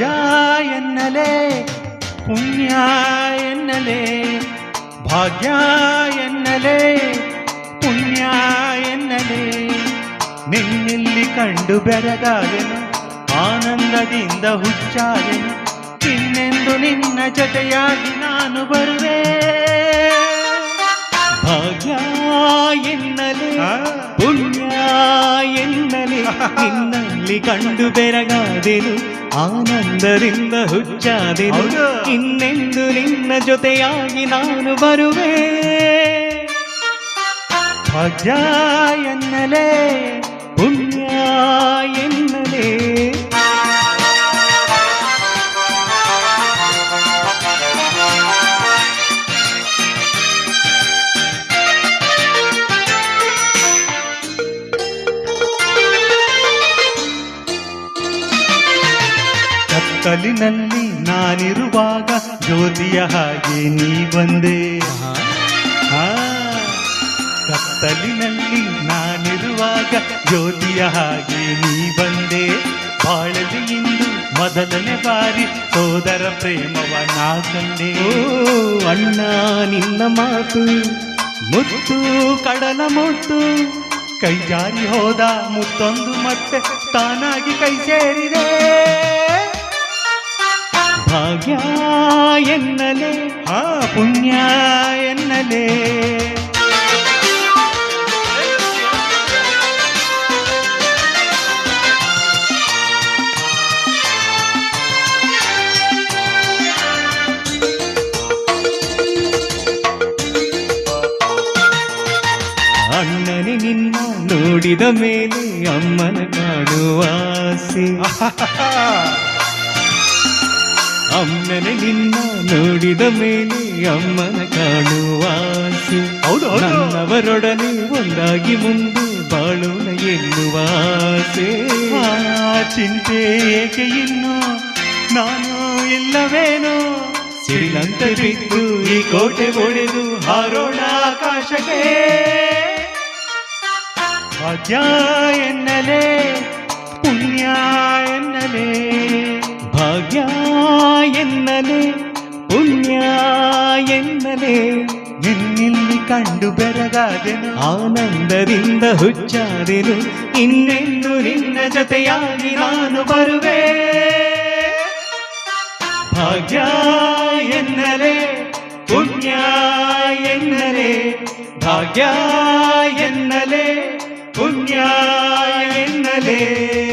ಭಾಗ್ಯ ಎನ್ನಲೇ ಪುಣ್ಯ ಎನ್ನಲೇ ಭಾಗ್ಯ ಎನ್ನಲೇ ಪುಣ್ಯ ಎನ್ನಲೇ ನಿನ್ನಿಲ್ಲಿ ಕಂಡು ಬೆರಗಾದೆನು ಆನಂದದಿಂದ ಹುಚ್ಚಾಗೆನು ಇನ್ನೆಂದು ನಿನ್ನ ಜೊತೆಯಾಗಿ ನಾನು ಬರುವೆ ಭಾಗ್ಯ ಎನ್ನಲೇ. ಪುಣ್ಯ ಎನ್ನಲೇ ನಿನ್ನಲ್ಲಿ ಕಂಡು ಬೆರಗಾದೆನು ಆನಂದದಿಂದ ಹುಚ್ಚಾದೆನು ಹೌದು. ಇನ್ನೆಂದು ನಿನ್ನ ಜೊತೆಯಾಗಿ ನಾನು ಬರುವೆ ಭಾಗ್ಯ ಎನ್ನಲೇ ಕತ್ತಲಿನಲ್ಲಿ ನಾನಿರುವಾಗ ಜ್ಯೋತಿಯ ಹಾಗೆ ನೀ ಬಂದೆ. ಕತ್ತಲಿನಲ್ಲಿ ನಾನಿರುವಾಗ ಜ್ಯೋತಿಯ ಹಾಗೆ ನೀ ಬಂದೆ. ಬಾಳಲಿ ಇಂದು ಮೊದಲನೇ ಬಾರಿ ಸೋದರ ಪ್ರೇಮವ ನಾ ಕಂಡೆ. ಅಣ್ಣ, ನಿನ್ನ ಮಾತು ಮುತ್ತು, ಕಡಲ ಮುತ್ತು. ಕೈ ಜಾರಿ ಹೋದ ಮುತ್ತೊಂದು ಮತ್ತೆ ತಾನಾಗಿ ಕೈ ಸೇರಿದೆ. ಭಾಗ್ಯ ಎನ್ನಲೇ ಆ ಪುಣ್ಯ ಎನ್ನಲೇ. ಅಣ್ಣನೆ ನಿನ್ನ ನೋಡಿದ ಮೇಲೆ ಅಮ್ಮನ ಕಾಡುವಾಸಿ ಅಮ್ಮನೆ ನಿನ್ನ ನೋಡಿದ ಮೇಲೆ ಅಮ್ಮನ ಕಾಣುವ ಆಸೆ. ನನ್ನವರೊಡನೆ ಒಂದಾಗಿ ಮುಂದೆ ಬಾಳೋಣ ಎನ್ನುವ ಆಸೆ. ಆ ಚಿಂತೆ ಏಕೆ ಇನ್ನು? ನಾನು ಇಲ್ಲವೇನೋ? ಶ್ರೀಲಂಕ ಬಿದ್ದು ಈ ಕೋಟೆ ಒಡೆದು ಹಾರೋಣ ಆಕಾಶಕ್ಕೆ. ಭಾಗ್ಯ ಎನ್ನಲೇ ಪುಣ್ಯ ನಿನ್ನಿಲ್ಲಿ ಕಂಡು ಬೆರಗಾದೆನು ಆನಂದದಿಂದ ಹುಚ್ಚಾದೆನು. ಇನ್ನೆಂದು ನಿನ್ನ ಜೊತೆಯಾಗಿ ನಾನು ಬರುವೆ. ಭಾಗ್ಯ ಎನ್ನಲೇ, ಪುಣ್ಯ ಎನ್ನಲೇ, ಭಾಗ್ಯ ಎನ್ನಲೇ, ಪುಣ್ಯ ಎನ್ನಲೇ.